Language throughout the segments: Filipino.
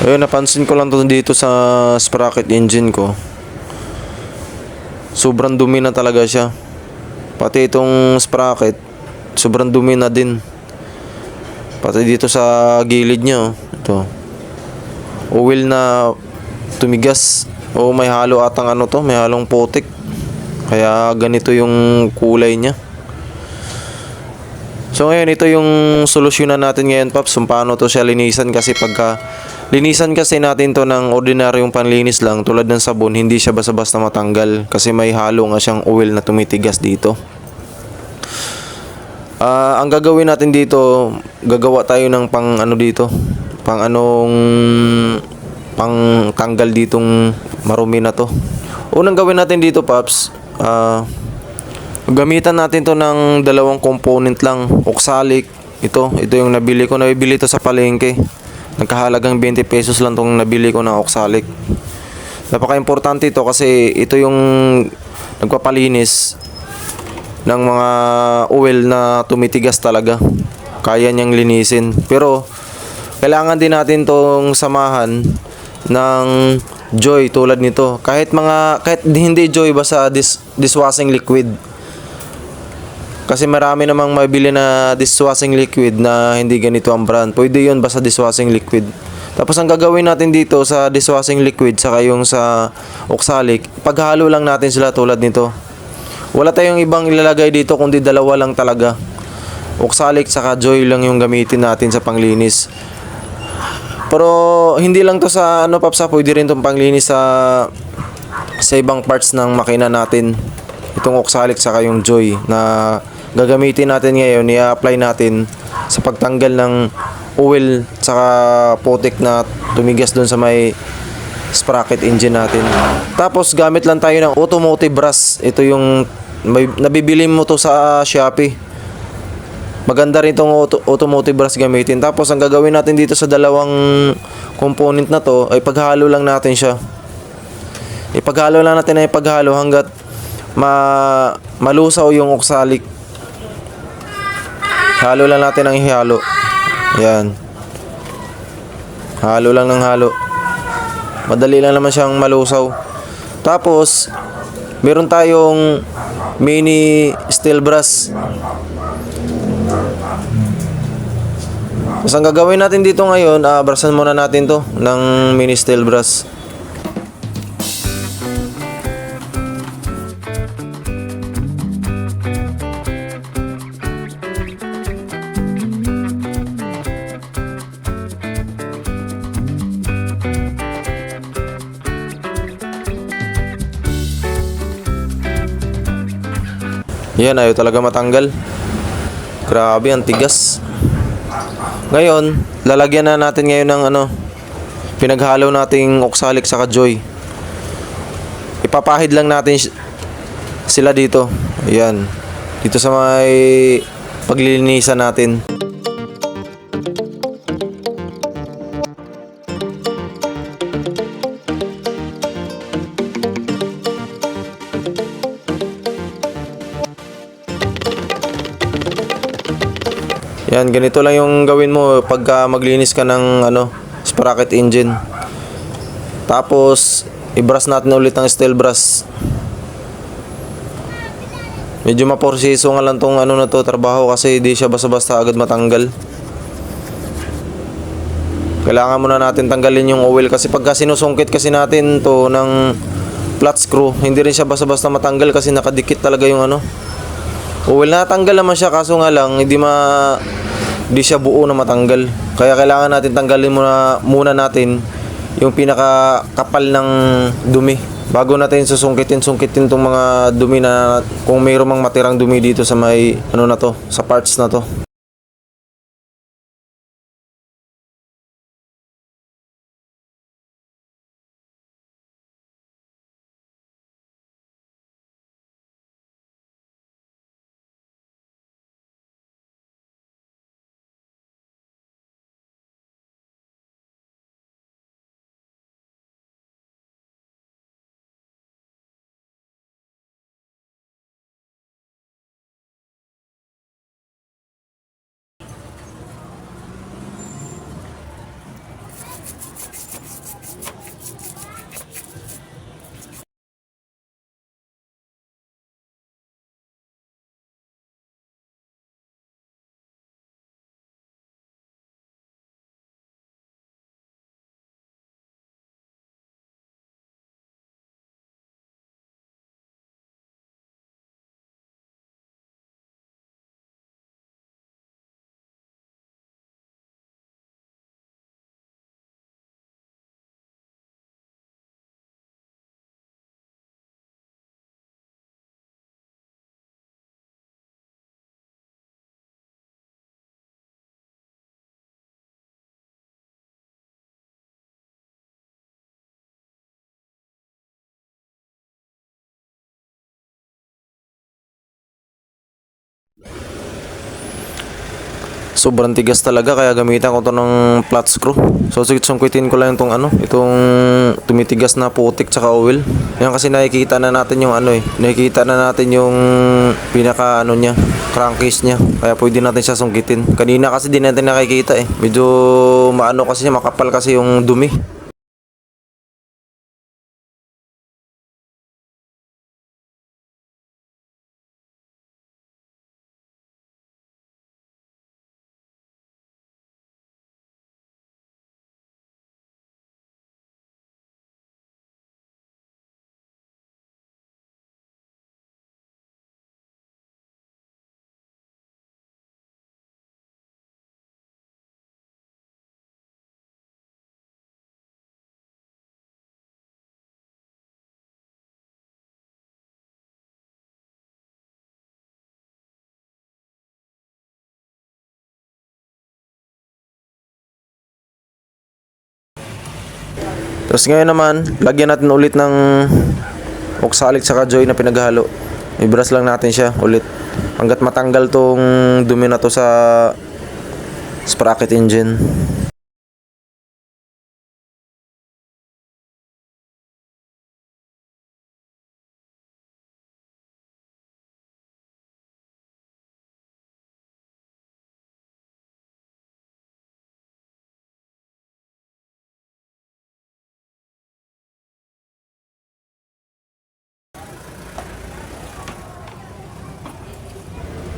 Ayun, napansin ko lang to dito sa sprocket engine ko. Sobrang dumi na talaga siya. Pati itong sprocket, sobrang dumi na din. Pati dito sa gilid niya, oh. ito. Oil na tumigas. O may halo atang ano to, may halong putik. Kaya ganito yung kulay niya. So ngayon, ito yung solusyonan natin ngayon, Paps, kung paano to siya linisan kasi pagka linisan kasi natin to ng ordinaryong panlinis lang tulad ng sabon, hindi siya basta-basta matanggal kasi may halo nga siyang oil na tumitigas dito. Ah, ang gagawin natin dito, gagawa tayo ng pang ano dito, pang anong pang tanggal ditong marumi na to. Unang gawin natin dito, Paps, ah Gamitan natin to ng dalawang component lang. Oxalic. Ito. Ito yung nabili ko. Nabili to sa palengke. Nagkahalagang 20 pesos lang tong nabili ko ng oxalic. Napaka-importante ito kasi ito yung nagpapalinis ng mga oil na tumitigas talaga. Kaya niyang linisin. Pero kailangan din natin tong samahan ng joy tulad nito. Kahit mga kahit hindi joy basta dis, dishwashing liquid. Kasi marami namang mabili na dishwashing liquid na hindi ganito ang brand. Pwede yun basta dishwashing liquid. Tapos ang gagawin natin dito sa dishwashing liquid saka yung sa oxalic, paghalo lang natin sila tulad nito. Wala tayong ibang ilalagay dito kundi dalawa lang talaga. Oxalic saka joy lang yung gamitin natin sa panglinis. Pero hindi lang to sa ano papsa, pwede rin tong panglinis sa sa ibang parts ng makina natin. Itong oxalic saka yung joy na gagamitin natin ngayon, i-apply natin sa pagtanggal ng oil saka putik na tumigas doon sa may sprocket engine natin. Tapos gamit lang tayo ng automotive brush. Ito yung may, nabibili mo to sa Shopee. Maganda rin itong auto, automotive brush gamitin. Tapos ang gagawin natin dito sa dalawang component na to ay paghalo lang natin siya. Ipaghalo lang natin na ipaghalo hanggat ma malusaw yung oxalic. Halo lang natin ang ihalo. Yan. Halo lang ng halo. Madali lang naman siyang malusaw. Tapos, meron tayong mini steel brush. Tapos ang gagawin natin dito ngayon, ah, brushan muna natin to ng mini steel brush. Yan, ayaw talaga matanggal. Grabe, ang tigas. Ngayon, lalagyan na natin ngayon ng ano, pinaghalo nating oxalic sa joy. Ipapahid lang natin si- sila dito. Ayan. Dito sa may paglilinisan natin. Yan, ganito lang yung gawin mo pagka maglinis ka ng ano, sprocket engine. Tapos, i-brush natin ulit ang steel brush. Medyo maporsiso nga lang tong ano na to trabaho kasi di siya basta-basta agad matanggal. Kailangan muna natin tanggalin yung oil kasi pagka sinusungkit kasi natin to ng flat screw, hindi rin siya basta-basta matanggal kasi nakadikit talaga yung ano. Oil natanggal naman siya kaso nga lang hindi ma di siya buo na matanggal. Kaya kailangan natin tanggalin muna muna natin yung pinaka kapal ng dumi bago natin susungkitin sungkitin tong mga dumi na kung mayroong matirang dumi dito sa may ano na to sa parts na to sobrang tigas talaga kaya gamitan ko to ng flat screw. So sungkitin ko lang itong ano, itong tumitigas na putik tsaka oil. Yan kasi nakikita na natin yung ano eh. Nakikita na natin yung pinaka ano niya, crankcase niya. Kaya pwede natin siya sungkitin. Kanina kasi di natin nakikita eh. Medyo maano kasi makapal kasi yung dumi. Tapos ngayon naman, lagyan natin ulit ng oxalic saka joy na pinaghalo. Ibras lang natin siya ulit. Hanggat matanggal tong dumi na to sa sprocket engine.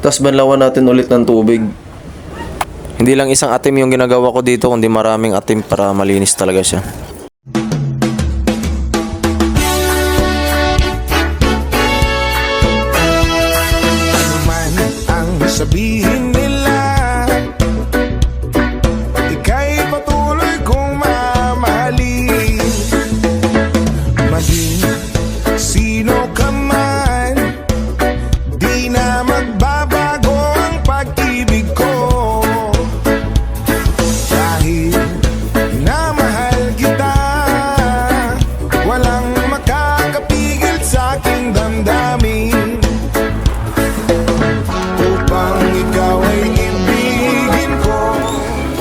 Tapos banlawan natin ulit ng tubig. Hindi lang isang atim yung ginagawa ko dito, kundi maraming atim para malinis talaga siya. man ang sabihin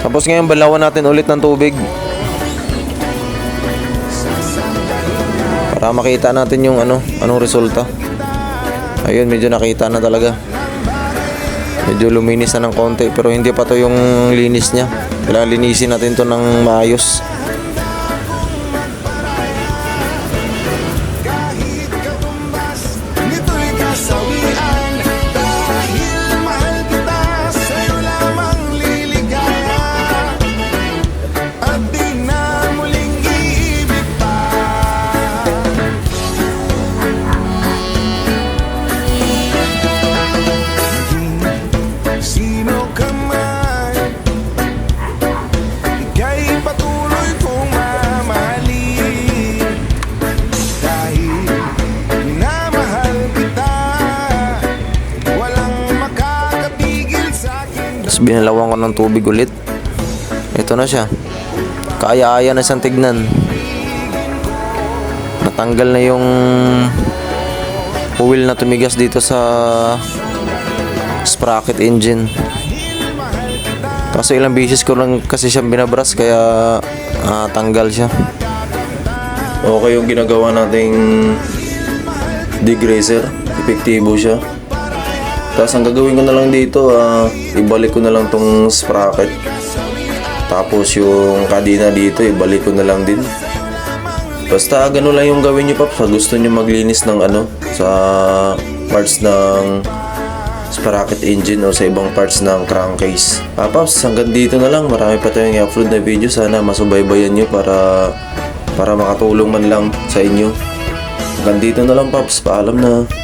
Tapos ngayon balawan natin ulit ng tubig. Para makita natin yung ano, anong resulta. Ayun, medyo nakita na talaga. Medyo luminis na ng konti pero hindi pa to yung linis niya. Kailangan linisin natin to ng maayos. Tapos binalawan ko ng tubig ulit. Ito na siya. Kaaya-aya na siyang tignan. Natanggal na yung oil na tumigas dito sa sprocket engine. Kaso ilang beses ko lang kasi siyang binabras kaya ah, tanggal siya. Okay yung ginagawa nating degreaser. Epektibo siya. Tapos ang gagawin ko na lang dito, ah, ibalik ko na lang tong sprocket. Tapos yung kadena dito, ibalik ko na lang din. Basta ganun lang yung gawin nyo, Paps. Pag gusto nyo maglinis ng ano, sa parts ng sprocket engine o sa ibang parts ng crankcase. Ah, Paps, hanggang dito na lang. Marami pa tayong i-upload na video. Sana masubaybayan nyo para para makatulong man lang sa inyo. Hanggang dito na lang, Paps. Paalam na.